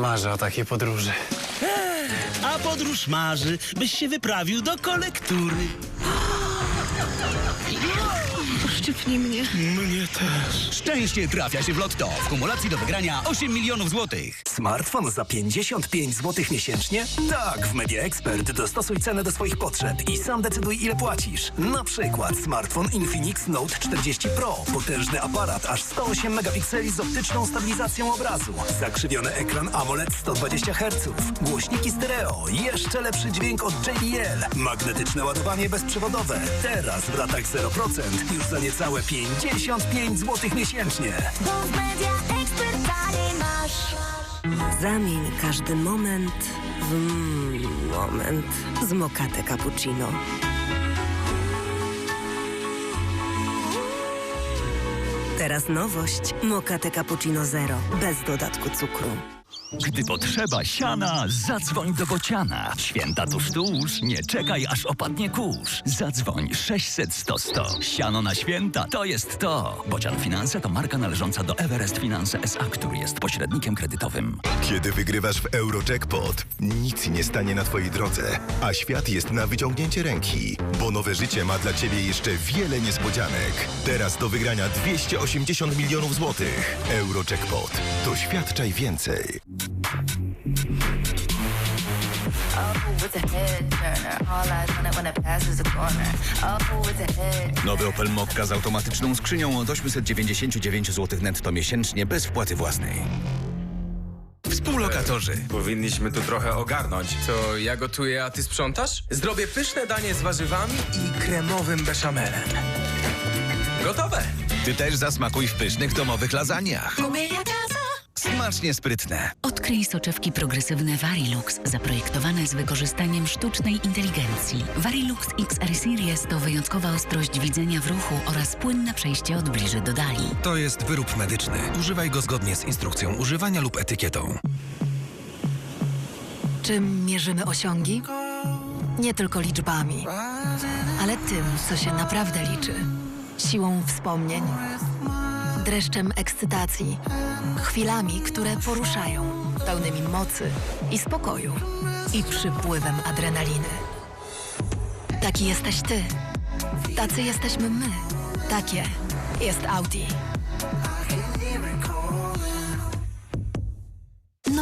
Marzę o takiej podróży. A podróż marzy, byś się wyprawił do kolektury. Szczypnij mnie. Mnie też. Szczęście trafia się w lotto. W kumulacji do wygrania 8 milionów złotych. Smartfon za 55 zł miesięcznie? Tak, w Media Expert dostosuj cenę do swoich potrzeb i sam decyduj ile płacisz. Na przykład smartfon Infinix Note 40 Pro. Potężny aparat aż 108 megapikseli z optyczną stabilizacją obrazu. Zakrzywiony ekran AMOLED 120 Hz. Głośniki stereo. Jeszcze lepszy dźwięk od JBL. Magnetyczne ładowanie bezprzewodowe. Teraz w ratach 0% już za niecałe 55 zł miesięcznie. Bo w media ekspert taniej masz. Zamień każdy moment w mm, moment z Mokate Cappuccino. Teraz nowość Mokate Cappuccino Zero bez dodatku cukru. Gdy potrzeba siana, zadzwoń do Bociana. Święta tuż, tuż, nie czekaj aż opadnie kurz. Zadzwoń 600 100 100. Siano na święta to jest to. Bocian Finanse to marka należąca do Everest Finance S.A., który jest pośrednikiem kredytowym. Kiedy wygrywasz w Eurojackpot, nic nie stanie na Twojej drodze, a świat jest na wyciągnięcie ręki, bo nowe życie ma dla Ciebie jeszcze wiele niespodzianek. Teraz do wygrania 280 milionów złotych. Eurojackpot. Doświadczaj więcej. Nowy Opel Mokka z automatyczną skrzynią od 899 zł netto miesięcznie bez wpłaty własnej. Współlokatorzy. Powinniśmy tu trochę ogarnąć. Co, ja gotuję, a ty sprzątasz? Zrobię pyszne danie z warzywami i kremowym beszamelem. Gotowe! Ty też zasmakuj w pysznych domowych lasagnach. Media Casa. Smacznie sprytne. Odkryj soczewki progresywne Varilux, zaprojektowane z wykorzystaniem sztucznej inteligencji. Varilux XR Series to wyjątkowa ostrość widzenia w ruchu oraz płynne przejście od bliży do dali. To jest wyrób medyczny. Używaj go zgodnie z instrukcją używania lub etykietą. Czym mierzymy osiągi? Nie tylko liczbami, ale tym, co się naprawdę liczy. Siłą wspomnień, dreszczem ekscytacji, chwilami, które poruszają, pełnymi mocy i spokoju i przypływem adrenaliny. Taki jesteś ty. Tacy jesteśmy my. Takie jest Audi.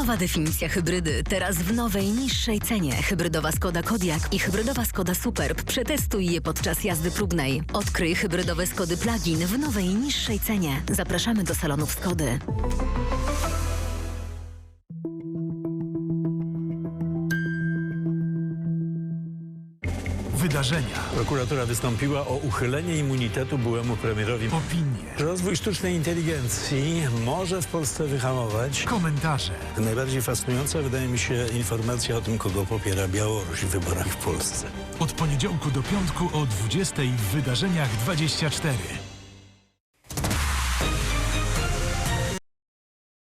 Nowa definicja hybrydy, teraz w nowej, niższej cenie. Hybrydowa Skoda Kodiaq i hybrydowa Skoda Superb. Przetestuj je podczas jazdy próbnej. Odkryj hybrydowe Skody Plug-in w nowej, niższej cenie. Zapraszamy do salonów Skody. Wydarzenia, Prokuratura wystąpiła o uchylenie immunitetu byłemu premierowi. opinie, Rozwój sztucznej inteligencji może w Polsce wyhamować. komentarze. Najbardziej fascynująca wydaje mi się informacja o tym, kogo popiera Białoruś w wyborach w Polsce. Od poniedziałku do piątku o 20 w wydarzeniach 24.